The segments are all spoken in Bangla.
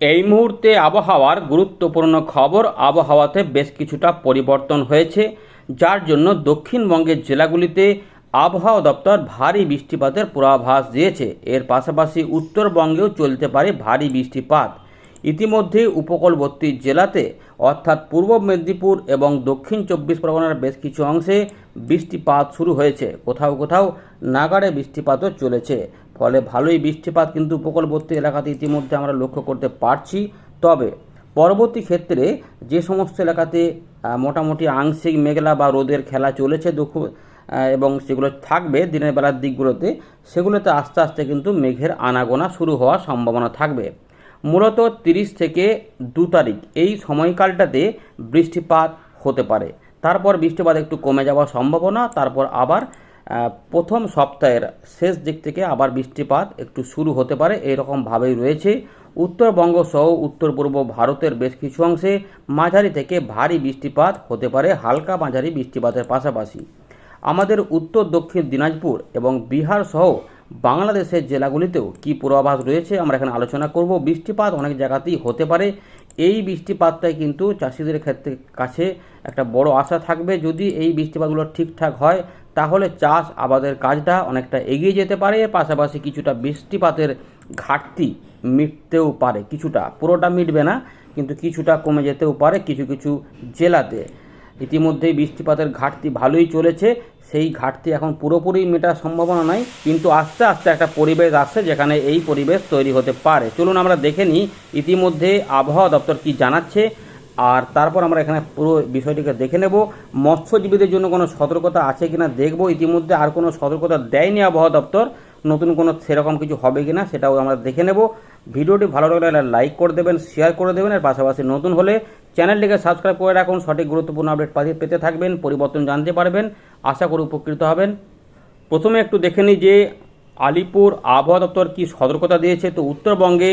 এই মুহূর্তে আবহাওয়ার গুরুত্বপূর্ণ খবর, আবহাওয়াতে বেশ কিছুটা পরিবর্তন হয়েছে। যার জন্য দক্ষিণবঙ্গের জেলাগুলিতে আবহাওয়া দপ্তর ভারী বৃষ্টিপাতের পূর্বাভাস দিয়েছে। এর পাশাপাশি উত্তরবঙ্গেও চলতে পারে ভারী বৃষ্টিপাত। ইতিমধ্যে উপকূলবর্তী জেলাতে, অর্থাৎ পূর্ব মেদিনীপুর এবং দক্ষিণ চব্বিশ পরগনার বেশ কিছু অংশে বৃষ্টিপাত শুরু হয়েছে। কোথাও কোথাও নাগাড়ে বৃষ্টিপাতও চলেছে। ফলে ভালোই বৃষ্টিপাত কিন্তু উপকূলবর্তী এলাকাতে ইতিমধ্যে আমরা লক্ষ্য করতে পারছি। তবে পরবর্তী ক্ষেত্রে যে সমস্ত এলাকাতে মোটামুটি আংশিক মেঘলা বা রোদের খেলা চলেছে দুঃখ এবং সেগুলো থাকবে দিনের বেলার দিকগুলোতে, সেগুলোতে আস্তে আস্তে কিন্তু মেঘের আনাগোনা শুরু হওয়ার সম্ভাবনা থাকবে। মূলত তিরিশ থেকে দু তারিখ এই সময়কালটাতে বৃষ্টিপাত হতে পারে। তারপর বৃষ্টিপাত একটু কমে যাওয়ার সম্ভাবনা, তারপর আবার প্রথম সপ্তাহের শেষ দিক থেকে আবার বৃষ্টিপাত একটু শুরু হতে পারে এইরকমভাবেই রয়েছে। উত্তরবঙ্গ সহ উত্তর পূর্ব ভারতের বেশ কিছু অংশে মাঝারি থেকে ভারী বৃষ্টিপাত হতে পারে, হালকা মাঝারি বৃষ্টিপাতের পাশাপাশি। আমাদের উত্তর, দক্ষিণ দিনাজপুর এবং বিহার সহ বাংলাদেশের জেলাগুলিতেও কি পূর্বাভাস রয়েছে, আমরা এখানে আলোচনা করব। বৃষ্টিপাত অনেক জায়গাতেই হতে পারে। এই বৃষ্টিপাতটাই কিন্তু চাষিদের ক্ষেত্রে কাছে একটা বড় আশা থাকবে। যদি এই বৃষ্টিপাতগুলো ঠিকঠাক হয় তাহলে চাষ আবাদের কাজটা অনেকটা এগিয়ে যেতে পারে, এর পাশাপাশি কিছুটা বৃষ্টিপাতের ঘাটতি মিটতেও পারে। কিছুটা, পুরোটা মিটবে না, কিন্তু কিছুটা কমে যেতেও পারে কিছু কিছু জেলাতে। ইতিমধ্যেই বৃষ্টিপাতের ঘাটতি ভালোই চলেছে, সেই ঘাটতি এখন পুরোপুরি মেটার সম্ভাবনা নয় কিন্তু আস্তে আস্তে একটা পরিবেশ আসছে যেখানে এই পরিবেশ তৈরি হতে পারে। চলুন আমরা দেখে নিই, ইতিমধ্যে আবহাওয়া দপ্তর কি জানাচ্ছে আর তারপর আমরা এখানে পুরো বিষয়টিকে দেখে নেব। মৎস্যজীবীদের জন্য কোনো সতর্কতা আছে কিনা দেখব। ইতিমধ্যে আর কোনো সতর্কতা দেয়নি আবহাওয়া দপ্তর। নতুন কোনো সেরকম কিছু হবে কিনা সেটাও আমরা দেখে নেব। ভিডিওটি ভালো লাগলে লাইক করে দেবেন শেয়ার করে দেবেন আর পাশাপাশি নতুন হলে চ্যানেলটিকে সাবস্ক্রাইব করে রাখুন। সঠিক গুরুত্বপূর্ণ আপডেট পেতে থাকবেন, পরিবর্তন জানতে পারবেন। আশা করি উপকৃত হবেন। প্রথমে একটু দেখে নিই যে আলিপুর আবহাওয়া দপ্তর কি সতর্কতা দিয়েছে। তো উত্তরবঙ্গে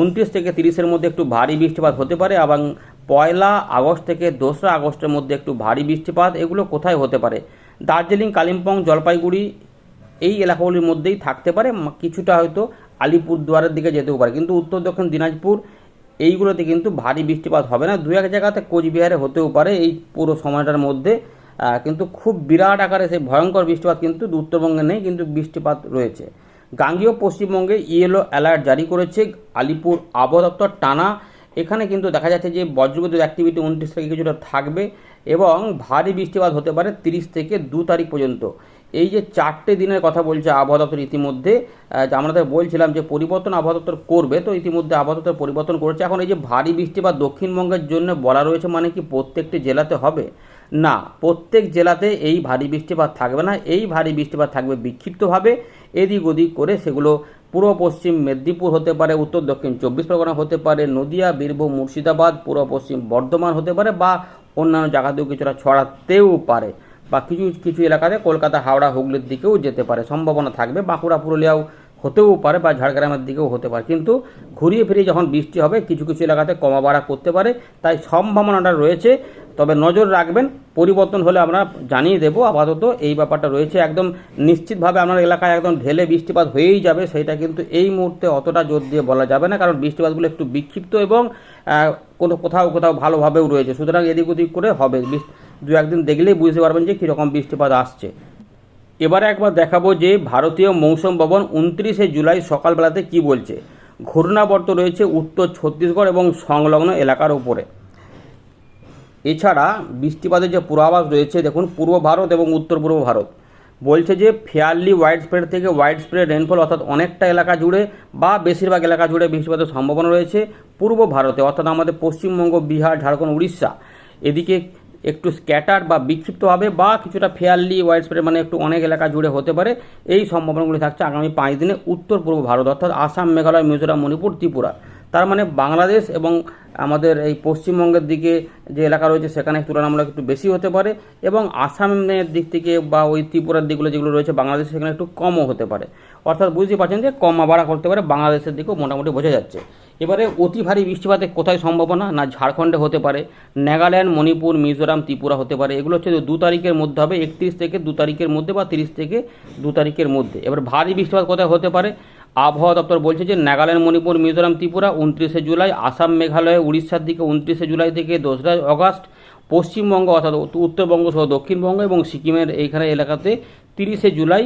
উনত্রিশ থেকে তিরিশের মধ্যে একটু ভারী বৃষ্টিপাত হতে পারে এবং পয়লা আগস্ট থেকে দোসরা আগস্টের মধ্যে একটু ভারী বৃষ্টিপাত, এগুলো কোথায় হতে পারে? দার্জিলিং, কালিম্পং, জলপাইগুড়ি এই এলাকাগুলির মধ্যেই থাকতে পারে কিছুটা হয়তো আলিপুরদুয়ারের দিকে যেতেও পারে। কিন্তু উত্তর, দক্ষিণ দিনাজপুর এইগুলোতে কিন্তু ভারী বৃষ্টিপাত হবে না। দু এক জায়গাতে কোচবিহারে হতেও পারে এই পুরো সময়টার মধ্যে। কিন্তু খুব বিরাট আকারে সেই ভয়ঙ্কর বৃষ্টিপাত কিন্তু উত্তরবঙ্গে নেই, কিন্তু বৃষ্টিপাত রয়েছে। গাঙ্গীয় পশ্চিমবঙ্গে ইয়েলো অ্যালার্ট জারি করেছে আলিপুর আবহাওয়া দপ্তর, টানা এখানে কিন্তু দেখা যাচ্ছে যে বজ্রবিদ্যুৎ অ্যাক্টিভিটি উনত্রিশ থেকে কিছুটা থাকবে এবং ভারী বৃষ্টিপাত হতে পারে তিরিশ থেকে দু তারিখ পর্যন্ত। এই যে চারটে দিনের কথা বলছে আবহাওয়া দপ্তর ইতিমধ্যে আমরা তো বলছিলাম যে পরিবর্তন আবহাওয়া দপ্তর করবে, তো ইতিমধ্যে আবহাওয়া দপ্তর পরিবর্তন করেছে। এখন এই যে ভারী বৃষ্টিপাত দক্ষিণবঙ্গের জন্য বলা রয়েছে মানে কি প্রত্যেকটি জেলাতে হবে? না, প্রত্যেক জেলাতে এই ভারী বৃষ্টিপাত থাকবে না। এই ভারী বৃষ্টিপাত থাকবে বিক্ষিপ্তভাবে। এদিক ওদিক করে সেগুলো পূর্ব পশ্চিম মেদিনীপুর হতে পারে, উত্তর দক্ষিণ চব্বিশ পরগনা হতে পারে, নদিয়া, বীরভূম, মুর্শিদাবাদ, পূর্ব পশ্চিম বর্ধমান হতে পারে বা অন্যান্য জায়গাতেও কিছুটা ছড়াতেও পারে। বা কিছু কিছু এলাকাতে কলকাতা, হাওড়া, হুগলির দিকেও যেতে পারে, সম্ভাবনা থাকবে। বাঁকুড়া, পুরুলিয়াও হতেও পারে বা ঝাড়গ্রামের দিকেও হতে পারে। কিন্তু ঘুরিয়ে ফিরিয়ে যখন বৃষ্টি হবে, কিছু কিছু এলাকাতে কমা বাড়া করতে পারে। তাই সম্ভাবনাটা রয়েছে তবে নজর রাখবেন, পরিবর্তন হলে আমরা জানিয়ে দেবো আপাতত এই ব্যাপারটা রয়েছে। একদম নিশ্চিতভাবে আপনার এলাকায় একদম ঢেলে বৃষ্টিপাত হয়েই যাবে, সেটা কিন্তু এই মুহূর্তে অতটা জোর দিয়ে বলা যাবে না, কারণ বৃষ্টিপাতগুলো একটু বিক্ষিপ্ত এবং কোনো কোথাও কোথাও ভালোভাবেও রয়েছে। সুতরাং এদিক ওদিক করে হবে। দু একদিন দেখলেই বুঝতে পারবেন যে কীরকম বৃষ্টিপাত আসছে। এবারে একবার দেখাবো যে ভারতীয় মৌসুম ভবন উনত্রিশে জুলাই সকালবেলাতে কি বলছে। ঘূর্ণাবর্ত রয়েছে উত্তর ছত্তিশগড় এবং সংলগ্ন এলাকার উপরে। এছাড়া বৃষ্টিপাতের যে পূর্বাভাস রয়েছে, দেখুন, পূর্ব ভারত এবং উত্তর পূর্ব ভারত, বলছে যে ফেয়ারলি ওয়াইড স্প্রেড থেকে ওয়াইড স্প্রেড রেনফল অর্থাৎ অনেকটা এলাকা জুড়ে বা বেশিরভাগ এলাকা জুড়ে বৃষ্টিপাতের সম্ভাবনা রয়েছে পূর্ব ভারতে, অর্থাৎ আমাদের পশ্চিমবঙ্গ, বিহার, ঝাড়খণ্ড, উড়িষ্যা। এদিকে একটু স্ক্যাটার বা বিক্ষিপ্ত হবে বা কিছুটা ফেয়ারলি ওয়াইড স্প্রেড মানে একটু অনেক এলাকা জুড়ে হতে পারে, এই সম্ভাবনাগুলি থাকছে আগামী পাঁচ দিনে উত্তর পূর্ব ভারত, অর্থাৎ আসাম, মেঘালয়, মিজোরাম, মণিপুর, ত্রিপুরা। তার মানে বাংলাদেশ এবং আমাদের এই পশ্চিমবঙ্গের দিকে যে এলাকা রয়েছে, সেখানে তুলনামূলক একটু বেশি হতে পারে এবং আসামের দিক থেকে বা ওই ত্রিপুরার দিকগুলো যেগুলো রয়েছে, বাংলাদেশ সেখানে একটু কমও হতে পারে। অর্থাৎ বুঝতে পারছেন যে কম বাড়া করতে পারে, বাংলাদেশের দিকেও মোটামুটি বোঝা যাচ্ছে। এবারে অতি ভারী বৃষ্টিপাতের কোথায় সম্ভাবনা? না ঝাড়খণ্ডে হতে পারে, নাগাল্যান্ড, মণিপুর, মিজোরাম, ত্রিপুরা হতে পারে। এগুলো হচ্ছে দু তারিখের মধ্যে হবে, একত্রিশ থেকে দু তারিখের মধ্যে বা তিরিশ থেকে দু তারিখের মধ্যে। এবার ভারী বৃষ্টিপাত কোথায় হতে পারে? আবহাওয়া দপ্তর বলছে যে নাগাল্যান্ড, মণিপুর, মিজোরাম, ত্রিপুরা, উনত্রিশে জুলাই, আসাম, মেঘালয়, উড়িষ্যার দিকে উনত্রিশে জুলাই থেকে দোসরা অগস্ট, পশ্চিমবঙ্গ অর্থাৎ উত্তরবঙ্গ সহ দক্ষিণবঙ্গ এবং সিকিমের এইখানে এলাকাতে তিরিশে জুলাই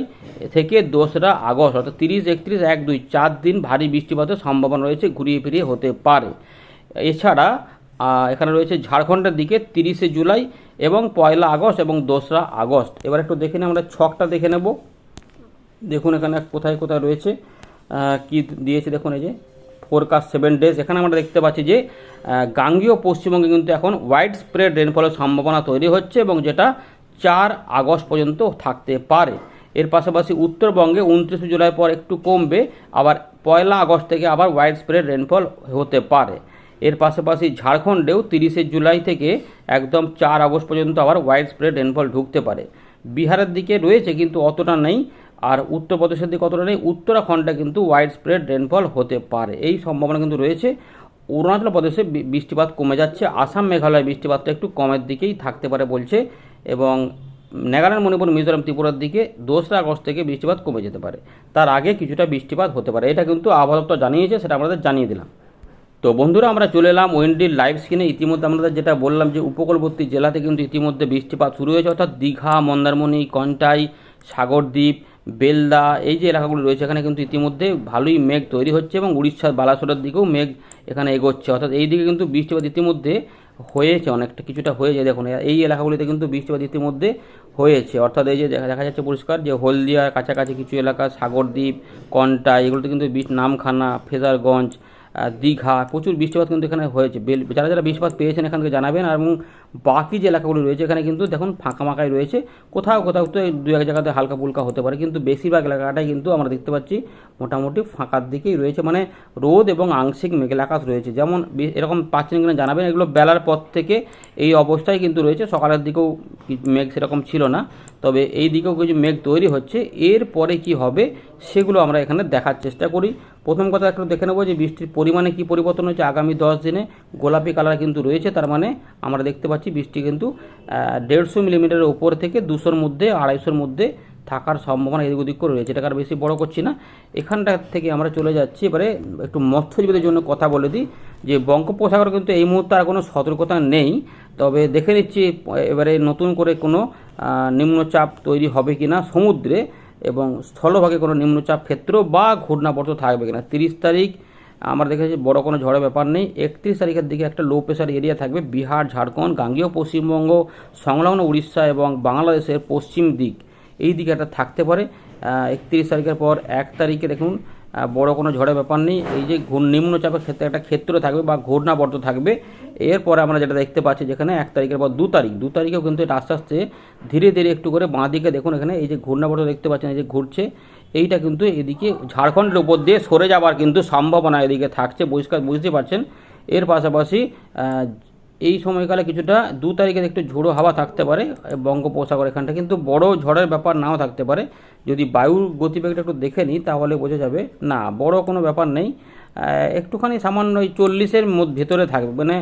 থেকে দোসরা আগস্ট অর্থাৎ তিরিশ, একত্রিশ, এক, দুই, চার দিন ভারী বৃষ্টিপাতের সম্ভাবনা রয়েছে, ঘুরিয়ে ফিরিয়ে হতে পারে। এছাড়া এখানে রয়েছে ঝাড়খণ্ডের দিকে তিরিশে জুলাই এবং পয়লা আগস্ট এবং দোসরা আগস্ট। এবার একটু দেখে নিই, আমরা ছকটা দেখে নেব। দেখুন এখানে কোথায় কোথায় রয়েছে। কি দিয়েছে দেখুন এই যে ফোরকাস্ট সেভেন ডেজ এখানে আমরা দেখতে পাচ্ছি যে গাঙ্গীয় পশ্চিমবঙ্গে কিন্তু এখন ওয়াইড স্প্রেড রেনফলের সম্ভাবনা তৈরি হচ্ছে এবং যেটা চার আগস্ট পর্যন্ত থাকতে পারে। এর পাশাপাশি উত্তরবঙ্গে উনত্রিশে জুলাই পর একটু কমবে, আবার পয়লা আগস্ট থেকে আবার ওয়াইড স্প্রেড রেনফল হতে পারে। এর পাশাপাশি ঝাড়খণ্ডেও তিরিশে জুলাই থেকে একদম চার আগস্ট পর্যন্ত আবার ওয়াইড স্প্রেড রেনফল ঢুকতে পারে। বিহারের দিকে রয়েছে কিন্তু অতটা নেই। আর উত্তরপ্রদেশের দিকে অতটা নেই? উত্তরাখণ্ডে কিন্তু ওয়াইড স্প্রেড রেনফল হতে পারে। এই সম্ভাবনা কিন্তু রয়েছে। অরুণাচল প্রদেশে বৃষ্টিপাত কমে যাচ্ছে। আসাম, মেঘালয় বৃষ্টিপাতটা একটু কমের দিকেই থাকতে পারে বলছে। এবং নাগাল্যান্ড, মণিপুর, মিজোরাম, ত্রিপুরার দিকে দোসরা আগস্ট থেকে বৃষ্টিপাত কমে যেতে পারে। তার আগে কিছুটা বৃষ্টিপাত হতে পারে। এটা কিন্তু আবহাওয়া জানিয়েছে, সেটা আমাদের জানিয়ে দিলাম। তো বন্ধুরা, আমরা চলে এলাম ওয়েন্ডির লাইভ স্ক্রিনে। ইতিমধ্যে আমরা যেটা বললাম যে উপকূলবর্তী জেলাতে কিন্তু ইতিমধ্যে বৃষ্টিপাত শুরু হয়েছে। অর্থাৎ দীঘা, মন্দারমণি, কন্টাই, সাগরদ্বীপ বেলদা, এই যে এলাকাগুলো রয়েছে, এখানে কিন্তু ইতিমধ্যে ভালোই মেঘ তৈরি হচ্ছে এবং উড়িষ্যার বালাসোরের দিকেও মেঘ এখানে এগোচ্ছে। অর্থাৎ এই দিকে কিন্তু বৃষ্টিপাত ইতিমধ্যে হয়েছে, অনেকটা কিছুটা হয়েছে। দেখুন এই এলাকাগুলিতে কিন্তু বৃষ্টিপাত ইতিমধ্যে হয়েছে। অর্থাৎ এই যে দেখা যাচ্ছে পরিষ্কার যে হলদিয়ার কাছাকাছি কিছু এলাকা, সাগরদ্বীপ, কন্টা, এগুলোতে কিন্তু নামখানা, ফেজারগঞ্জ দীঘা, প্রচুর বৃষ্টিপাত কিন্তু এখানে হয়েছে। যারা যারা বৃষ্টিপাত পেয়েছেন এখানকে জানাবেন এবং বাকি যে এলাকাগুলি রয়েছে এখানে কিন্তু দেখুন ফাঁকা মাকাই রয়েছে। কোথাও কোথাও তো দু এক জায়গাতে হালকা পুলকা হতে পারে, কিন্তু বেশিরভাগ এলাকাটাই কিন্তু আমরা দেখতে পাচ্ছি মোটামুটি ফাঁকার দিকেই রয়েছে। মানে রোদ এবং আংশিক মেঘলা আকাশ রয়েছে। যেমন এরকম পাচ্ছেন কিনা জানাবেন, এগুলো বেলার পর থেকে এই অবস্থায় কিন্তু রয়েছে। সকালের দিকেও মেঘ সেরকম ছিল না। তবে এই দিকেও কিছু মেঘ তৈরি হচ্ছে। এর পরে কি হবে সেগুলো আমরা এখানে দেখার চেষ্টা করি। প্রথম কথা একটু দেখে নেব যে বৃষ্টির পরিমাণে কি পরিবর্তন হচ্ছে আগামী দশ দিনে। গোলাপি কালার কিন্তু রয়েছে, তার মানে আমরা দেখতে পাচ্ছি বৃষ্টি কিন্তু দেড়শো মিলিমিটারের ওপর থেকে দুশোর মধ্যে, আড়াইশোর মধ্যে থাকার সম্ভাবনা এদিক ওদিক করে রয়েছে। এটাকে আর বেশি বড় করছি না। এখানটা থেকে আমরা চলে যাচ্ছি। এবারে একটু মৎস্যজীবীদের জন্য কথা বলে দিই যে বঙ্গোপসাগর কিন্তু এই মুহূর্তে আর কোনো সতর্কতা নেই। তবে দেখে নিচ্ছি, এবারে নতুন করে কোনো নিম্নচাপ তৈরি হবে কি না সমুদ্রে এবং স্থলভাগে কোনো নিম্নচাপ ক্ষেত্র বা ঘূর্ণাবর্ত থাকবে কিনা। তিরিশ তারিখ, আমরা দেখেছি বড় কোনো ঝড়ের ব্যাপার নেই। একত্রিশ তারিখের দিকে একটা লো প্রেশার এরিয়া থাকবে, বিহার, ঝাড়খণ্ড, গাঙ্গেয়, পশ্চিমবঙ্গ, সংলগ্ন উড়িষ্যা এবং বাংলাদেশের পশ্চিম দিক। এই দিকে একটা থাকতে পারে। একত্রিশ তারিখের পর এক তারিখে দেখুন বড় কোনো ঝড়ের ব্যাপার নেই। এই যে নিম্নচাপের ক্ষেত্রে একটা ক্ষেত্র থাকবে বা ঘূর্ণাবর্ত থাকবে। এরপরে আমরা যেটা দেখতে পাচ্ছি যেখানে এক তারিখের পর দু তারিখ। দু তারিখেও কিন্তু এটা আস্তে আস্তে ধীরে ধীরে একটু করে বাঁ দিকে দেখুন এখানে এই যে ঘূর্ণাবর্ত দেখতে পাচ্ছেন, এই যে ঘুরছে। এইটা কিন্তু এদিকে ঝাড়খণ্ডের উপর দিয়ে সরে যাওয়ার কিন্তু সম্ভাবনা এদিকে থাকছে পরিষ্কার বুঝতে পারছেন। এর পাশাপাশি এই সময়কালে কিছুটা দু তারিখে একটু ঝোড়ো হাওয়া থাকতে পারে। বঙ্গোপসাগর এখানটা কিন্তু বড় ঝড়ের ব্যাপার নাও থাকতে পারে। যদি বায়ুর গতিবেগটা একটু দেখে নিই, তাহলে বোঝা যাবে, না, বড় কোনো ব্যাপার নেই। একটুখানি সামান্য ওই চল্লিশের ভেতরে থাকবে মানে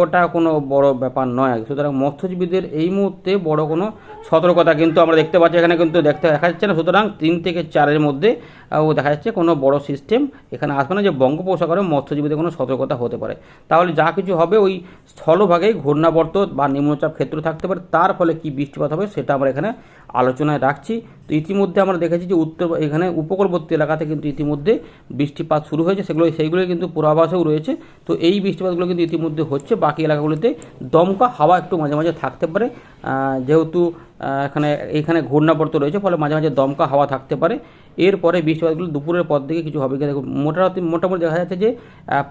ওটা কোনো বড় ব্যাপার নয় সুতরাং মৎস্যজীবীদের এই মুহূর্তে বড় কোনো সতর্কতা কিন্তু আমরা দেখতে পাচ্ছি, এখানে কিন্তু দেখতে দেখা যাচ্ছে না। সুতরাং তিন থেকে চারের মধ্যে ও দেখা যাচ্ছে কোনো বড় সিস্টেম এখানে আসবে না যে বঙ্গোপসাগরে মৎস্যজীবীদের কোনো সতর্কতা হতে পারে। তাহলে যা কিছু হবে ওই স্থলভাগেই ঘূর্ণাবর্ত বা নিম্নচাপ ক্ষেত্র থাকতে পারে। তার ফলে কি বৃষ্টিপাত হবে সেটা আমরা এখানে আলোচনায় রাখছি। তো ইতিমধ্যে আমরা দেখেছি যে উত্তর এখানে উপকূলবর্তী এলাকাতে কিন্তু ইতিমধ্যে বৃষ্টিপাত শুরু হয়েছে। সেগুলো, সেইগুলো কিন্তু পূর্বাভাসেও রয়েছে। তো এই বৃষ্টিপাতগুলো কিন্তু ইতিমধ্যে হচ্ছে। বাকি এলাকাগুলিতে দমকা হাওয়া একটু মাঝে মাঝে থাকতে পারে। যেহেতু এখানে এইখানে ঘূর্ণাবর্ত রয়েছে, ফলে মাঝে মাঝে দমকা হাওয়া থাকতে পারে। এরপরে বৃষ্টিপাতগুলো দুপুরের পর দিকে কিছু হবে। কিনা দেখুন, মোটামুটি মোটামুটি দেখা যাচ্ছে যে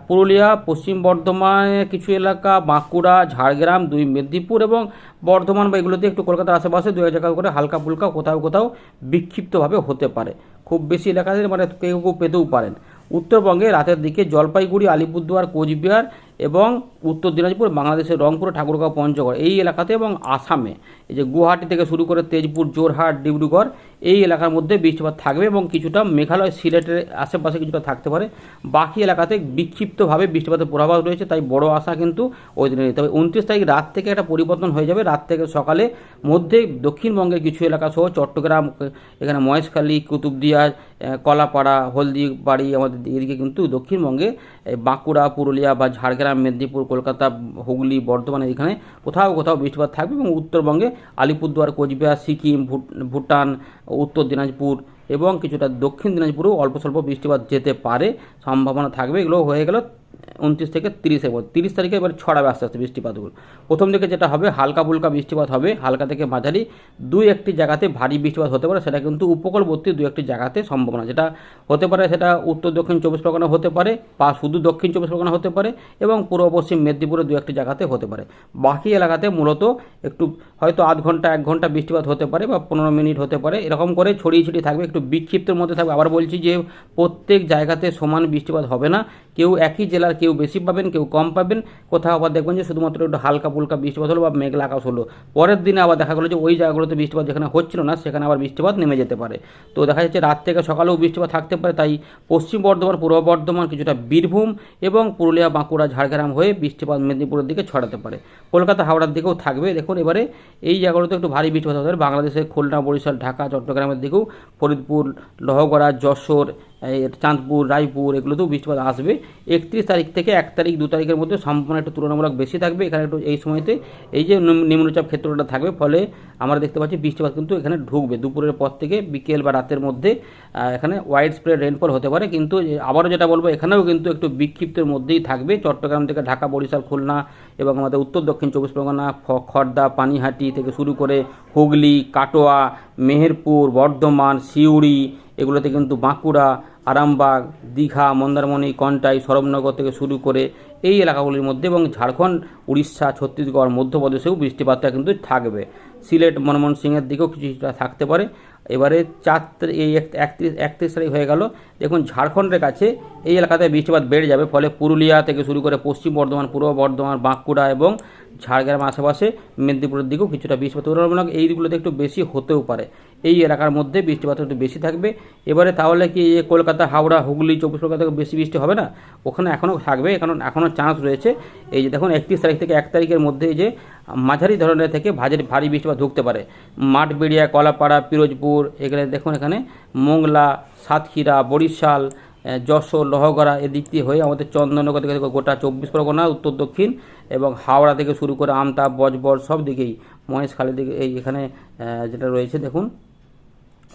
পুরুলিয়া, পশ্চিম বর্ধমানের কিছু এলাকা, বাঁকুড়া, ঝাড়গ্রাম, দুই মেদিনীপুর এবং বর্ধমান বা এগুলোতে একটু কলকাতার আশেপাশে দু এক করে হালকা ফুলকা কোথাও কোথাও বিক্ষিপ্তভাবে হতে পারে। খুব বেশি এলাকাতে মানে কেউ কেউ পেতেও পারেন। উত্তরবঙ্গে রাতের দিকে জলপাইগুড়ি, আলিপুরদুয়ার, কোচবিহার এবং উত্তর দিনাজপুর, বাংলাদেশের রংপুর, ঠাকুরগাঁও, পঞ্চগড় এই এলাকাতে এবং আসামে। এই যে গুয়াহাটি থেকে শুরু করে তেজপুর জোরহাট ডিব্রুগড় এই এলাকার মধ্যে বৃষ্টিপাত থাকবে এবং কিছুটা মেঘালয়, সিলেটের আশেপাশে কিছুটা থাকতে পারে। বাকি এলাকাতে বিক্ষিপ্তভাবে বৃষ্টিপাতের প্রভাব রয়েছে, তাই বড় আশা কিন্তু ওই দিনে তবে উনত্রিশ তারিখ রাত থেকে একটা পরিবর্তন হয়ে যাবে। রাত থেকে সকালে মধ্যে দক্ষিণবঙ্গের কিছু এলাকা সহ চট্টগ্রাম, এখানে মহেশখালী কুতুবদিয়া কলাপাড়া, হলদিবাড়ি আমাদের এদিকে কিন্তু দক্ষিণবঙ্গে বাঁকুড়া, পুরুলিয়া বা ঝাড়গ্রাম, মেদিনীপুর, কলকাতা, হুগলি, বর্ধমান এখানে কোথাও কোথাও বৃষ্টিপাত থাকবে এবং উত্তরবঙ্গে আলিপুরদুয়ার, কোচবিহার, সিকিম ভুটান, উত্তর দিনাজপুর এবং কিছুটা দক্ষিণ দিনাজপুরেও অল্প স্বল্প বৃষ্টিপাত যেতে পারে, সম্ভাবনা থাকবে। এগুলো হয়ে গেল উনত্রিশ থেকে তিরিশের মধ্যে তিরিশ তারিখে এবার ছড়াবে আস্তে আস্তে বৃষ্টিপাতগুলো। প্রথম দিকে যেটা হবে, হালকা ফুলকা বৃষ্টিপাত হবে। হালকা থেকে মাঝারি দুই একটি জায়গাতে ভারী বৃষ্টিপাত হতে পারে। সেটা কিন্তু উপকূলবর্তী দু একটি জায়গাতে সম্ভাবনা। যেটা হতে পারে, সেটা উত্তর, দক্ষিণ চব্বিশ পরগনা হতে পারে বা শুধু দক্ষিণ চব্বিশ পরগনা হতে পারে এবং পূর্ব পশ্চিম মেদিনীপুরে দু একটি জায়গাতে হতে পারে। বাকি এলাকাতে মূলত একটু হয়তো আধ ঘণ্টা, এক ঘণ্টা বৃষ্টিপাত হতে পারে বা পনেরো মিনিট হতে পারে। এরকম করে ছড়িয়ে ছিটিয়ে থাকবে, একটু বিক্ষিপ্তের মধ্যে থাকবে। আবার বলছি যে প্রত্যেক জায়গাতে সমান বৃষ্টিপাত হবে না। কেউ একই জেলার কেউ বেশি পাবেন, কেউ কম পাবেন। কোথাও আবার দেখবেন যে শুধুমাত্র একটু হালকা ফুলকা বৃষ্টিপাত হলো বা মেঘলা আকাশ হলো। পরের দিনে আবার দেখা গেলো যে ওই জায়গাগুলোতে বৃষ্টিপাত যেখানে হচ্ছিল না, সেখানে আবার বৃষ্টিপাত নেমে যেতে পারে। তো দেখা যাচ্ছে রাত থেকে সকালেও বৃষ্টিপাত থাকতে পারে, তাই পশ্চিম বর্ধমান, পূর্ব বর্ধমান কিছুটা বীরভূম এবং পুরুলিয়া, বাঁকুড়া, ঝাড়গ্রাম হয়ে বৃষ্টিপাত মেদিনীপুরের দিকে ছড়াতে পারে। কলকাতা, হাওড়ার দিকেও থাকবে। দেখুন, এবারে এই জায়গাগুলোতে একটু ভারী বৃষ্টিপাত হতে পারে। বাংলাদেশের খুলনা, বরিশাল, ঢাকা, চট্টগ্রামের দিকেও, ফরিদপুর, লহগড়া, যশোর চাঁদপুর, রায়পুর এগুলোতেও বৃষ্টিপাত আসবে। একত্রিশ তারিখ থেকে এক তারিখ, দু তারিখের মধ্যে সম্ভাবনা একটু তুলনামূলক বেশি থাকবে। এখানে একটু এই সময়তে এই যে নিম্নচাপ ক্ষেত্রটা থাকবে, ফলে আমরা দেখতে পাচ্ছি বৃষ্টিপাত কিন্তু এখানে ঢুকবে। দুপুরের পর থেকে বিকেল বা রাতের মধ্যে এখানে ওয়াইড স্প্রেড রেনফল হতে পারে। কিন্তু আবারও যেটা বলব, এখানেও কিন্তু একটু বিক্ষিপ্তের মধ্যেই থাকবে। চট্টগ্রাম থেকে ঢাকা, বরিশাল, খুলনা এবং আমাদের উত্তর দক্ষিণ চব্বিশ পরগনা খড়দা পানিহাটি থেকে শুরু করে হুগলি, কাটোয়া মেহেরপুর, বর্ধমান, সিউড়ি, এগুলোতে কিন্তু বাঁকুড়া, আরামবাগ, দীঘা, মন্দারমণি, কন্টাই, সরবনগর থেকে শুরু করে এই এলাকাগুলির মধ্যে এবং ঝাড়খণ্ড, উড়িষ্যা, ছত্তিশগড়, মধ্যপ্রদেশেও বৃষ্টিপাতটা কিন্তু থাকবে। সিলেট, মনমোহন সিংয়ের দিকেও কিছুটা থাকতে পারে। এবারে চার এই একত্রিশ একত্রিশ তারিখ হয়ে গেল। দেখুন, ঝাড়খণ্ডের কাছে এই এলাকাতে বৃষ্টিপাত বেড়ে যাবে, ফলে পুরুলিয়া থেকে শুরু করে পশ্চিম বর্ধমান, পূর্ব বর্ধমান, বাঁকুড়া এবং ঝাড়গ্রাম আশেপাশে মেদিনীপুরের দিকেও কিছুটা বৃষ্টিপাত তুলনামূলক এই দিকগুলোতে একটু বেশি হতেও পারে। এই এলাকার মধ্যে বৃষ্টিপাত একটু বেশি থাকবে। এবারে তাহলে কি এই কলকাতা, হাওড়া, হুগলি, চব্বিশ থেকে বেশি বৃষ্টি হবে না? ওখানে এখনও থাকবে কারণ এখনও চান্স রয়েছে। এই যে দেখুন, একত্রিশ তারিখ থেকে এক তারিখের মধ্যে যে মাঝারি ধরনের থেকে ভাজের ভারী বৃষ্টিপাত ঢুকতে পারে। মাঠবেড়িয়া, কলাপাড়া, পিরোজপুর, এখানে দেখুন, এখানে মোংলা, সাতক্ষীরা, বরিশাল যশোর, লহগড়া এদিক দিয়ে হয়ে আমাদের চন্দননগর থেকে গোটা চব্বিশ পরগনা, উত্তর, দক্ষিণ এবং হাওড়া থেকে শুরু করে আমতা বজবর সব দিকেই মহেশখালী দিকে এই এখানে যেটা রয়েছে, দেখুন।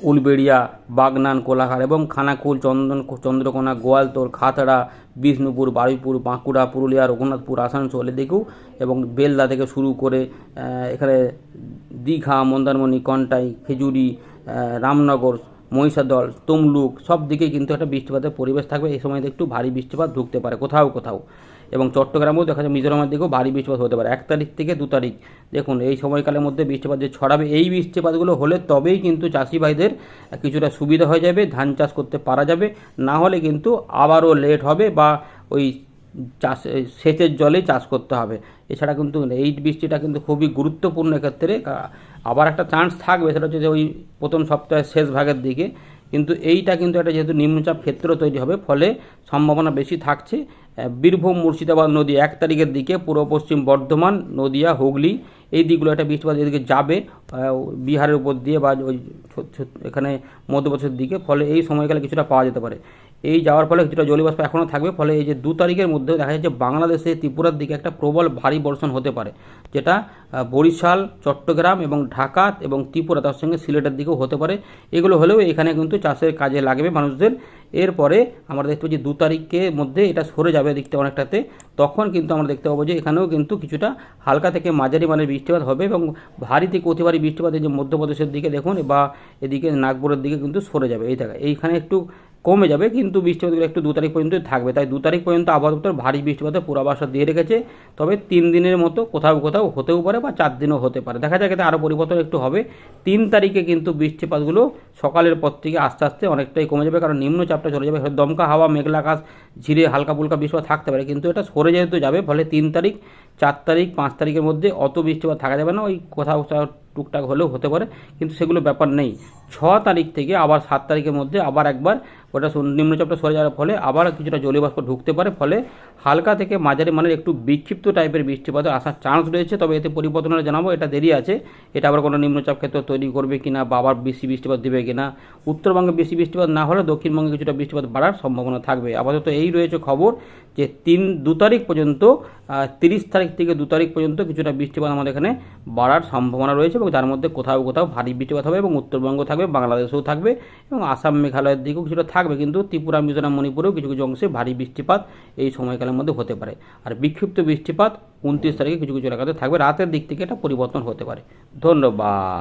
উলবেড়িয়া, বাগনান, কোলাঘাট এবং খানাকুল, চন্দন, চন্দ্রকোনা, গোয়ালতোর, খাতড়া, বিষ্ণুপুর, বারুইপুর, বাঁকুড়া, পুরুলিয়া, রঘুনাথপুর, আসানসোল এদিকেও এবং বেলদা থেকে শুরু করে এখানে দীঘা, মন্দারমণি, কন্টাই, খেজুরি রামনগর, মহিষাদল, তমলুক সব দিকেই কিন্তু একটা বৃষ্টিপাতের পরিবেশ থাকবে। এই সময়তে একটু ভারী বৃষ্টিপাত ঢুকতে পারে, কোথাও কোথাও। এবং চট্টগ্রামেও দেখা যায় মিজোরামের দিকেও ভারী বৃষ্টিপাত হতে পারে। এক তারিখ থেকে দু তারিখ। দেখুন, এই সময়কালের মধ্যে বৃষ্টিপাত যে ছড়াবে, এই বৃষ্টিপাতগুলো হলে তবেই কিন্তু চাষি ভাইদের কিছুটা সুবিধা হয়ে যাবে, ধান চাষ করতে পারা যাবে। না হলে কিন্তু আবারও লেট হবে বা ওই চাষ, সেচের জলেই চাষ করতে হবে। এছাড়া কিন্তু এই বৃষ্টিটা কিন্তু খুবই গুরুত্বপূর্ণ এক্ষেত্রে কা- আবার একটা চান্স থাকবে, সেটা হচ্ছে যে ওই প্রথম সপ্তাহের শেষ ভাগের দিকে। কিন্তু এইটা কিন্তু একটা যেহেতু নিম্নচাপ ক্ষেত্র তৈরি হবে, ফলে সম্ভাবনা বেশি থাকছে। বীরভূম, মুর্শিদাবাদ নদী এক তারিখের দিকে, পূর্ব পশ্চিম বর্ধমান, নদিয়া, হুগলি এই দিকগুলো একটা বৃষ্টিপাত এদিকে যাবে বিহারের উপর দিয়ে বা ওই এখানে মধ্যপ্রদেশের দিকে, ফলে এই সময়কালে কিছুটা পাওয়া যেতে পারে। এই যাওয়ার ফলে কিছুটা জলীয়বাষ্প এখনও থাকবে, ফলে এই যে দু তারিখের মধ্যেও দেখা যাচ্ছে বাংলাদেশে ত্রিপুরার দিকে একটা প্রবল ভারী বর্ষণ হতে পারে, যেটা বরিশাল, চট্টগ্রাম এবং ঢাকা এবং ত্রিপুরা তার সঙ্গে সিলেটের দিকেও হতে পারে। এগুলো হলেও এখানে কিন্তু চাষের কাজে লাগবে মানুষদের। এরপরে আমরা দেখতে পাচ্ছি দু তারিখের মধ্যে এটা সরে যাবে দিকটা অনেকটাতে। তখন কিন্তু আমরা দেখতে পাবো যে এখানেও কিন্তু কিছুটা হালকা থেকে মাঝারি মানের বৃষ্টিপাত হবে এবং ভারী থেকে অতি ভারী বৃষ্টিপাত এই যে মধ্যপ্রদেশের দিকে দেখুন বা এদিকে নাগপুরের দিকে কিন্তু সরে যাবে। এই জায়গায় এইখানে একটু কমে যাবে, কিন্তু বৃষ্টিপাতগুলো একটু দু তারিখ পর্যন্ত থাকবে। তাই দু তারিখ পর্যন্ত আবহাওয়া দপ্তর ভারী বৃষ্টিপাতের পূর্বাভাসটা দিয়ে রেখেছে। তবে তিন দিনের মতো কোথাও কোথাও হতেও পারে বা চার দিনও হতে পারে। দেখা যাক এতে আরও পরিবর্তন একটু হবে। তিন তারিখে কিন্তু বৃষ্টিপাতগুলো সকালের পর থেকে আস্তে আস্তে অনেকটাই কমে যাবে, কারণ নিম্নচাপটা চলে যাবে। দমকা হাওয়া, মেঘলা আকাশ ঝিরে হালকা ফুলকা বৃষ্টিপাত থাকতে পারে, কিন্তু এটা সরে যেহেতু যাবে। ফলে তিন তারিখ চার তারিখ, পাঁচ তারিখের মধ্যে অত বৃষ্টিপাত থাকা যাবে না, ওই কোথাও কোথাও টুকটাক হলেও হতে পারে, কিন্তু সেগুলো ব্যাপার নেই। ছ তারিখ থেকে আবার সাত তারিখের মধ্যে আবার একবার ওটা নিম্নচাপটা সরে যাওয়ার ফলে আবার কিছুটা জলীয় বাষ্প ঢুকতে পারে, ফলে হালকা থেকে মাঝারি মানের একটু বিক্ষিপ্ত টাইপের বৃষ্টিপাতের আসার চান্স রয়েছে, তবে এতে পরিবর্তনের জানাব, এটা দেরি আছে। এটা আবার কোনো নিম্নচাপ ক্ষেত্র তৈরি করবে কিনা বা আবার বেশি বৃষ্টিপাত দেবে কি না উত্তরবঙ্গে বেশি বৃষ্টিপাত না হলে দক্ষিণবঙ্গে কিছুটা বৃষ্টিপাত বাড়ার সম্ভাবনা থাকবে। আপাতত এই রয়েছে খবর যে তিন দু তারিখ পর্যন্ত তিরিশ তারিখ থেকে দু তারিখ পর্যন্ত কিছুটা বৃষ্টিপাত আমাদের এখানে বাড়ার সম্ভাবনা রয়েছে এবং তার মধ্যে কোথাও কোথাও ভারী বৃষ্টিপাত হবে এবং উত্তরবঙ্গ থাকবে, বাংলাদেশেও থাকবে এবং আসাম মেঘালয়ের দিকেও কিছুটা থাকবে। কিন্তু ত্রিপুরা, মিজোরাম, মণিপুরেও কিছু কিছু অংশে ভারী বৃষ্টিপাত এই সময়কালের মধ্যে হতে পারে। আর বিক্ষিপ্ত বৃষ্টিপাত উনত্রিশ তারিখে কিছু কিছু এলাকাতে থাকবে। রাতের দিক থেকে এটা পরিবর্তন হতে পারে। ধন্যবাদ।